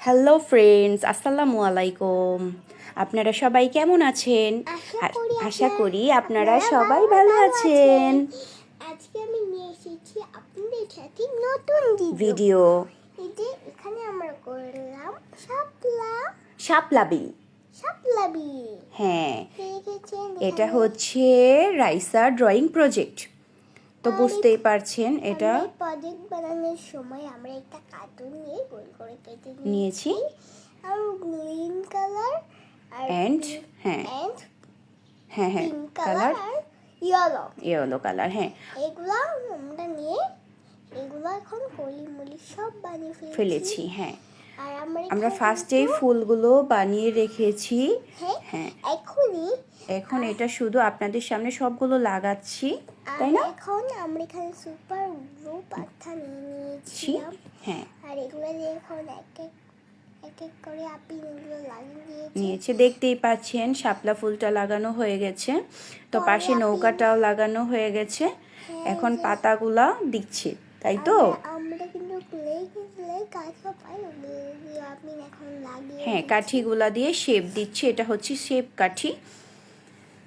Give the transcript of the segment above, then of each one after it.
Hello friends আসসালামু আলাইকুম আপনারা সবাই কেমন আছেন? আশা করি আপনারা- সবাই ভালো আছেন। আজকে আমি নিয়ে এসেছি আপনাদের সাথে নতুন ভিডিও এখানে আমরা করলাম শাপলা। শাপলাবি শাপলাবি হ্যাঁ। এটা হচ্ছে রাইসা ড্রয়িং প্রজেক্ট। তো বুঝতেই পারছেন এটা। প্রজেক্ট বানানোর সময় আমরা একটা কার্টুন নিয়ে গোল করে কেটে নিয়েছি। আর গ্রিন কালার অ্যান্ড হ্যাঁ। এন্ড হ্যাঁ হ্যাঁ কালার ইয়েলো ইয়েলো কালার হ্যাঁ। এগুলো আমরা নিয়ে এগুলো এখন কলি মলি সব বানিয়ে ফেলেছি। ফেলেছি হ্যাঁ। আমরা ফার্স্টেই ফুলগুলো বানিয়ে রেখেছি। হ্যাঁ হ্যাঁ। এখনই। এখন এটা শুধু আপনাদের সামনে সবগুলো লাগাচ্ছি তাই না? এখন আমরা এখানে সুপার গ্লু পাথর নিয়ে ছি নিয়েছিলাম। হ্যাঁ। আর এগুলো দিয়ে এখন এক এক নিয়েছে দেখতেই পাচ্ছেন শাপলা ফুলটা লাগানো হয়ে গেছে। তো পাশে নৌকাটাও লাগানো হয়ে গেছে। হ্যাঁ, এখন পাতাগুলা দিচ্ছে তাই তো আমরা- আমরা কিন্তু ক্লে ক্লে কাজ পাই ওগুলো দিয়ে আপনি এখন লাগিয়ে হ্যাঁ। কাঠিগুলা দিয়ে শেপ দিচ্ছে। এটা হচ্ছে শেপ কাঠি।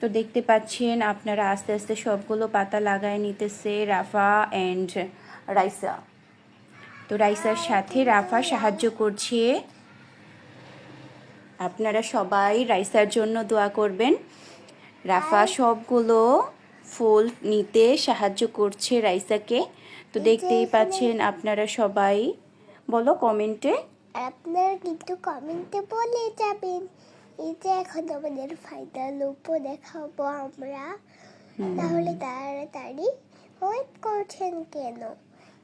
তো দেখতে পাচ্ছেন আপনারা আস্তে আস্তে সবগুলো পাতা লাগায় নিতেছে রাফা অ্যান্ড রাইসা। তো রাইসার সাথে রাফা সাহায্য করছে। আপনারা সবাই রাইসার জন্য দোয়া করবেন। রাফা সবগুলো ফুল নিতে সাহায্য করছে রাইসাকে। তো দেখতেই পাচ্ছেন আপনারা সবাই বলো কমেন্টে। আপনারা কিন্তু কমেন্টে বলে যাবেন। এই যে এখন আমাদের ফাইনাল লুপও দেখাবো আমরা তাহলে তাড়াতাড়ি ওয়েট করছেন কেন?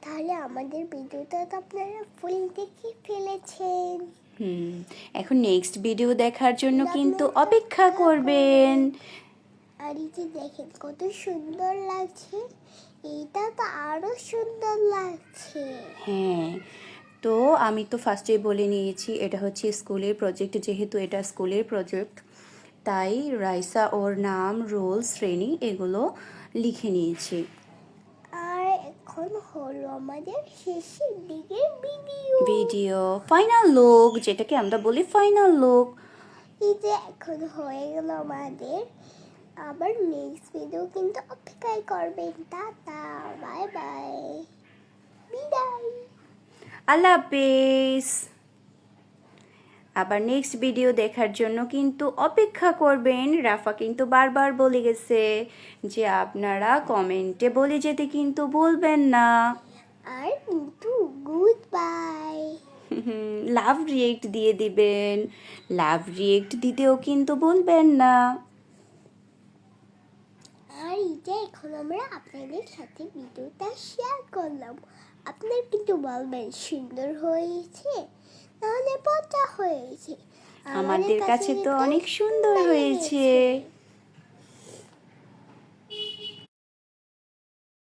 তাহলে আমাদের ভিডিওটা তো আপনারা ফুল দেখে ফেলেছেন। হুম। এখন নেক্সট ভিডিও দেখার জন্য কিন্তু অপেক্ষা করবেন। আর এই যে দেখেন কত সুন্দর লাগছে। এইটা তো আরও সুন্দর লাগছে। হ্যাঁ। তো আমি তো ফার্স্টে বলে নিয়েছি এটা হচ্ছে স্কুলের প্রজেক্ট যেহেতু এটা স্কুলের প্রজেক্ট তাই রাইসা ওর নাম রোল শ্রেণি এগুলো লিখে নিয়েছি। আর এখন হলো আমাদের শেষের দিকের ভিডিও ভিডিও ফাইনাল লুক যেটাকে আমরা বলি ফাইনাল লুক এই যে এখন হয়ে গেল আমাদের আবার নেক্সট ভিডিও কিন্তু অপেক্ষায় করবেন। টাটা বাই বাই আল্লাহ হাফেজ। আবার নেক্সট ভিডিও দেখার জন্য কিন্তু অপেক্ষা করবেন। রাফা কিন্তু বারবার বলে গেছে যে আপনারা কমেন্টে বলে যেতে কিন্তু বলবেন না। আর কিন্তু গুড বাই লাভ রিয়েক্ট দিয়ে দিবেন। লাভ রিয়েক্ট দিতেও কিন্তু বলবেন না আর এই যে এখন আমরা আপনাদের সাথে ভিডিওটা শেয়ার করলাম। আপনার কিন্তু বলবেন সুন্দর হয়েছে নাহলে পচা হয়েছে। আমাদের কাছে তো অনেক সুন্দর হয়েছে।